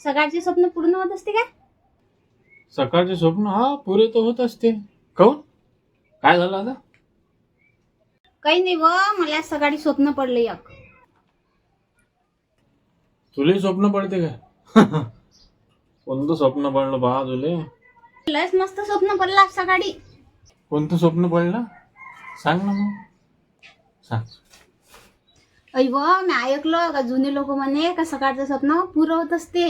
सकाळचे स्वप्न पूर्ण होत असते का सकाळचे स्वप्न हा पुरे तर होत असते. काऊन काय झालं आता? काही नाही व मला सकाळी स्वप्न पडलं एक. तुले स्वप्न पडते काय? कोणतं स्वप्न पडलं बा तुले? लयच मस्त स्वप्न पडलं आज सकाळी. कोणतं स्वप्न पडलं? सांग ना मग. सांग. अय व मी ऐकलं का जुने लोक म्हणे का सकाळचं स्वप्न पुरं होत असते.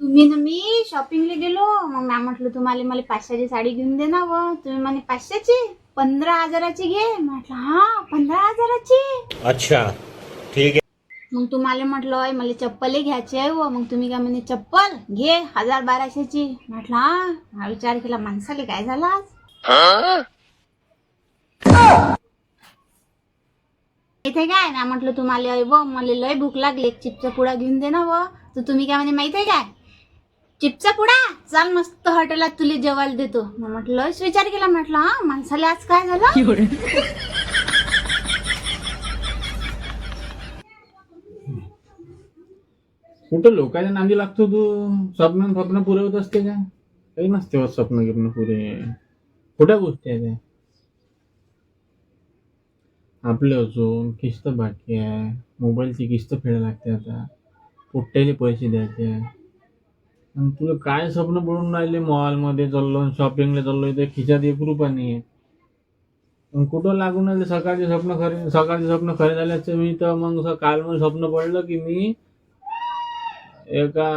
तुम्ही ना मी शॉपिंगला गेलो मग मी म्हटलं तुम्हाला मला पाचशेची साडी घेऊन दे ना व तुम्ही म्हणे पाचशेची? पंधरा हजाराची घे. म्हटलं हा पंधरा हजाराची? अच्छा ठीक है मग तुम्हाला म्हटलं "अय, मला चप्पल घ्यायची आहे व मग तुम्ही काय म्हणे चप्पल घे हजार बाराशेची. म्हटलं हा. हा विचार केला माणसाले काय झालं आज? इथे काय? ना म्हटलं तुम्हाला "अय, व मला लय भूक लागली एक चिपचा पुडा घेऊन दे ना व. तर तुम्ही काय म्हणे माहीत आहे काय? चिपचा पुडा? चाल मस्त हॉटेलात तुला जेवायला देतो. मग म्हटलं विचार केला. म्हटलं हा माणसाला आज काय झालं? कुठं लोकांच्या नांदी लागतो तू? स्वप्न स्वप्न पुरे होत असते का काही नसते स्वप्न गिप्न पुरे. कुठ्या गोष्टी आहेत त्या? आपले अजून किस्त बाकी आहे. मोबाईलची किस्त फेडायला लागते आता. पुट्ट्याले पैसे द्यायचे. आणि तुला काय स्वप्न पडून राहिले मॉलमध्ये चाललो शॉपिंगला चाललो इथे? खिशात एक रुपया नाही आहे मग कुठं लागून राहिले? सकाळचे स्वप्न खरे सकाळचे स्वप्न खरे झाल्याचं मी तर मग काल मला स्वप्न पडलं की मी एका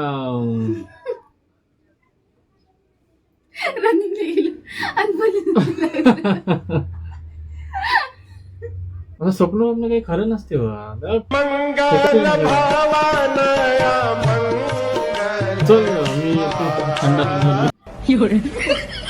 रनिंगला गेलो असं स्वप्न वप्न काही खरं नसते चल मी. थंड